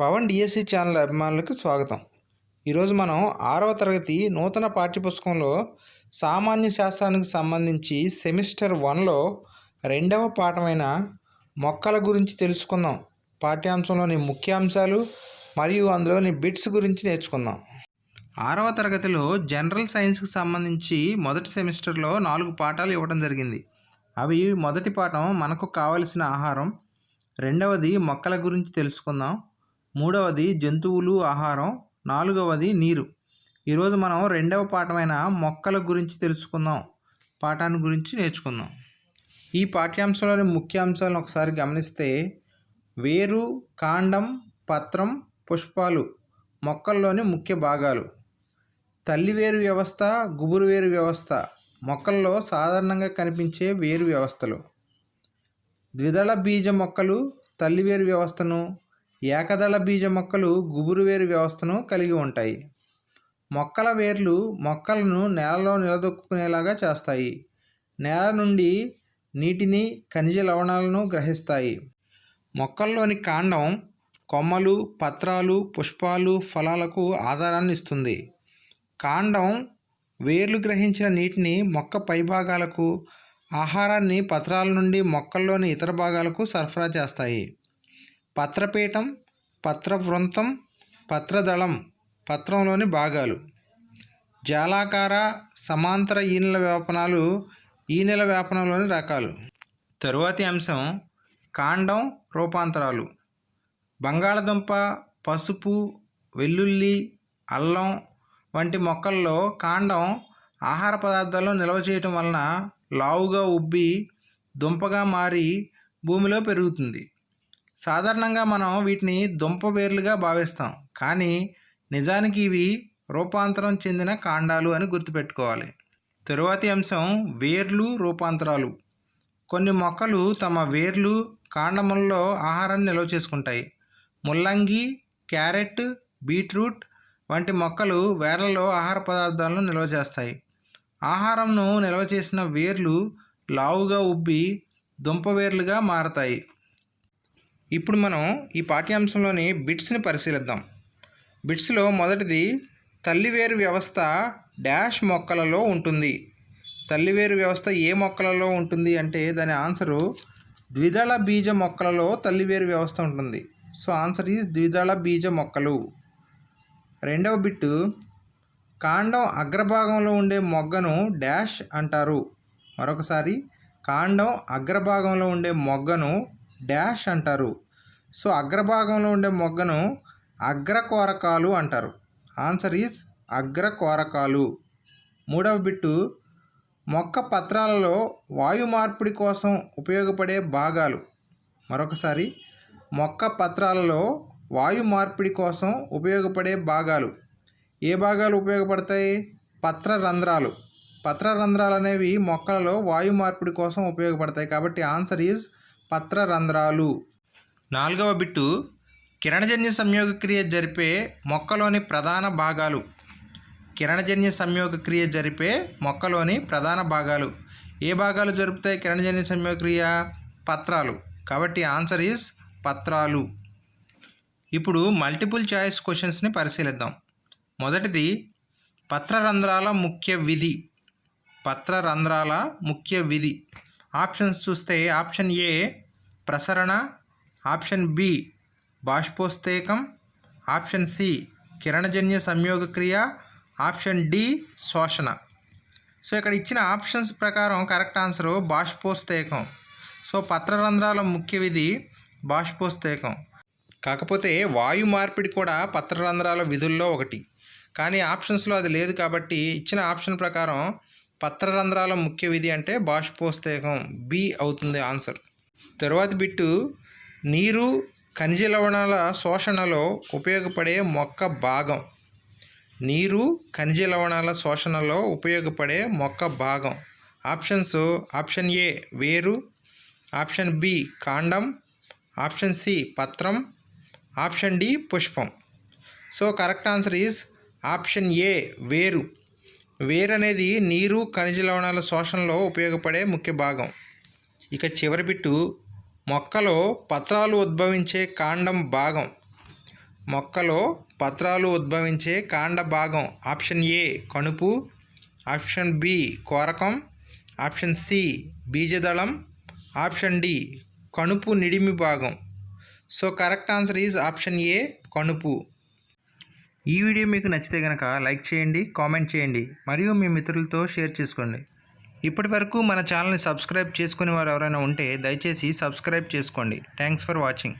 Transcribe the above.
Pawan DSC channel అభిమానులకు స్వాగతం. ఈరోజు మనం ఆరవ తరగతి నూతన పాఠ్యపుస్తకంలో సామాన్య శాస్త్రానికి సంబంధించి సెమిస్టర్ వన్లో రెండవ పాఠమైన మొక్కల గురించి తెలుసుకుందాం. పాఠ్యాంశంలోని ముఖ్యాంశాలు మరియు అందులోని బిట్స్ గురించి నేర్చుకుందాం. ఆరవ తరగతిలో జనరల్ సైన్స్కి సంబంధించి మొదటి సెమిస్టర్లో నాలుగు పాఠాలు ఇవ్వడం జరిగింది. అవి మొదటి పాఠం మనకు కావలసిన ఆహారం రెండవది మొక్కల గురించి తెలుసుకుందాం. మూడవది జంతువులు ఆహారం నాలుగవది నీరు. ఈరోజు మనం రెండవ పాఠమైన మొక్కల గురించి తెలుసుకుందాం. పాఠాన్ని గురించి నేర్చుకుందాం. ఈ పాఠ్యాంశంలోని ముఖ్యాంశాలను ఒకసారి గమనిస్తే వేరు కాండం పత్రం పుష్పాలు మొక్కల్లోని ముఖ్య భాగాలు. తల్లివేరు వ్యవస్థ గుబురు వేరు వ్యవస్థ మొక్కల్లో సాధారణంగా కనిపించే వేరు వ్యవస్థలు. ద్విదళ బీజ మొక్కలు తల్లి వేరు వ్యవస్థను ఏకదళ బీజ మొక్కలు గుబురు వేరు వ్యవస్థను కలిగి ఉంటాయి. మొక్కల వేర్లు మొక్కలను నేలలో నిలదొక్కునేలాగా చేస్తాయి. నేల నుండి నీటిని ఖనిజ లవణాలను గ్రహిస్తాయి. మొక్కల్లోని కాండం కొమ్మలు పత్రాలు పుష్పాలు ఫలాలకు ఆధారాన్ని ఇస్తుంది. కాండం వేర్లు గ్రహించిన నీటిని మొక్క పైభాగాలకు ఆహారాన్ని పత్రాల నుండి మొక్కల్లోని ఇతర భాగాలకు సరఫరా చేస్తాయి. పత్రపీఠం పత్రవృంతం పత్రదళం పత్రంలోని భాగాలు. జాలాకార సమాంతర ఈనెల వేపనాలు ఈనెల వేపనంలోని రకాలు. తరువాతి అంశం కాండం రూపాంతరాలు. బంగాళదుంప పసుపు వెల్లుల్లి అల్లం వంటి మొక్కల్లో కాండం ఆహార పదార్థాలను నిల్వ చేయటం వలన లావుగా ఉబ్బి దుంపగా మారి భూమిలో పెరుగుతుంది. సాధారణంగా మనం వీటిని దుంప వేర్లుగా భావిస్తాం. కానీ నిజానికి ఇవి రూపాంతరం చెందిన కాండాలు అని గుర్తుపెట్టుకోవాలి. తరువాతి అంశం వేర్లు రూపాంతరాలు. కొన్ని మొక్కలు తమ వేర్లు కాండములలో ఆహారాన్ని నిల్వ చేసుకుంటాయి. ముల్లంగి క్యారెట్ బీట్రూట్ వంటి మొక్కలు వేర్లలో ఆహార పదార్థాలను నిల్వ చేస్తాయి. ఆహారంను నిల్వ చేసిన వేర్లు లావుగా ఉబ్బి దుంప వేర్లుగా మారతాయి. ఇప్పుడు మనం ఈ పాఠ్యాంశంలోని బిట్స్ని పరిశీలిద్దాం. బిట్స్లో మొదటిది తల్లివేరు వ్యవస్థ డాష్ మొక్కలలో ఉంటుంది. తల్లివేరు వ్యవస్థ ఏ మొక్కలలో ఉంటుంది అంటే దాని ఆన్సరు ద్విదళ బీజ మొక్కలలో తల్లివేరు వ్యవస్థ ఉంటుంది. సో ఆన్సర్ ఈజ్ ద్విదళ బీజ మొక్కలు. రెండవ బిట్టు కాండం అగ్రభాగంలో ఉండే మొగ్గను డాష్ అంటారు. మరొకసారి కాండం అగ్రభాగంలో ఉండే మొగ్గను డాష్ అంటారు. సో అగ్రభాగంలో ఉండే మొగ్గను అగ్రకోరకాలు అంటారు. ఆన్సర్ ఈజ్ అగ్రకోరకాలు. మూడవ బిట్టు మొక్క పత్రాలలో వాయు మార్పిడి కోసం ఉపయోగపడే భాగాలు. మరొకసారి మొక్క పత్రాలలో వాయు మార్పిడి కోసం ఉపయోగపడే భాగాలు. ఏ భాగాలు ఉపయోగపడతాయి? పత్ర రంధ్రాలు పత్ర రంధ్రాలు అనేవి మొక్కలలో వాయు మార్పిడి కోసం ఉపయోగపడతాయి. కాబట్టి ఆన్సర్ ఈజ్ పత్ర రంధ్రాలు నాలుగవ బిట్టు కిరణజన్య సంయోగక్రియ జరిపే మొక్కలోని ప్రధాన భాగాలు. కిరణజన్య సంయోగక్రియ జరిపే మొక్కలోని ప్రధాన భాగాలు. ఏ భాగాలు జరుపుతాయి? కిరణజన్య సంయోగక్రియ పత్రాలు. కాబట్టి ఆన్సర్ ఈజ్ పత్రాలు. ఇప్పుడు మల్టిపుల్ చాయిస్ క్వశ్చన్స్ని పరిశీలిద్దాం. మొదటిది పత్రరంధ్రాల ముఖ్య విధి. పత్రరంధ్రాల ముఖ్య విధి. ఆప్షన్స్ చూస్తే ఆప్షన్ ఏ ప్రసరణ ఆప్షన్ బి బాష్పోస్తేకం ఆప్షన్ సి కిరణజన్య సంయోగక్రియ ఆప్షన్ డి శోషణ సో ఇక్కడ ఇచ్చిన ఆప్షన్స్ ప్రకారం కరెక్ట్ ఆన్సరు బాష్పోస్తేకం. సో పత్రరంధ్రాల ముఖ్య విధి బాష్పోస్తేకం. కాకపోతే వాయు మార్పిడి కూడా పత్రరంధ్రాల విధుల్లో ఒకటి. కానీ ఆప్షన్స్లో అది లేదు కాబట్టి ఇచ్చిన ఆప్షన్ ప్రకారం పత్రరంధ్రాల ముఖ్య విధి అంటే బాష్పోస్తేకం బి అవుతుంది ఆన్సర్. తరువాతి బిట్టు నీరు ఖనిజ లవణాల శోషణలో ఉపయోగపడే మొక్క భాగం. నీరు ఖనిజ లవణాల శోషణలో ఉపయోగపడే మొక్క భాగం. ఆప్షన్స్ ఆప్షన్ ఏ వేరు ఆప్షన్ బి కాండం ఆప్షన్ సి పత్రం ఆప్షన్ డి పుష్పం. So correct answer is option A వేరు. వేరు అనేది నీరు ఖనిజ లవణాల శోషణలో ఉపయోగపడే ముఖ్య భాగం. ఇక చివరి బిట్టు మొక్కలో పత్రాలు ఉద్భవించే కాండం భాగం. మొక్కలో పత్రాలు ఉద్భవించే కాండ భాగం. ఆప్షన్ ఏ కణుపు. ఆప్షన్ బి కోరకం. ఆప్షన్ సి బీజదళం. ఆప్షన్ డి కణుపు నిడిమి భాగం. So correct answer is option A కణుపు. ఈ వీడియో మీకు నచ్చితే కనుక లైక్ చేయండి కామెంట్ చేయండి మరియు మీ మిత్రులతో షేర్ చేసుకోండి. ఇప్పటి వరకు మన ఛానల్ని సబ్స్క్రైబ్ చేసుకునే వారు ఎవరైనా ఉంటే దయచేసి సబ్స్క్రైబ్ చేసుకోండి. Thanks for watching.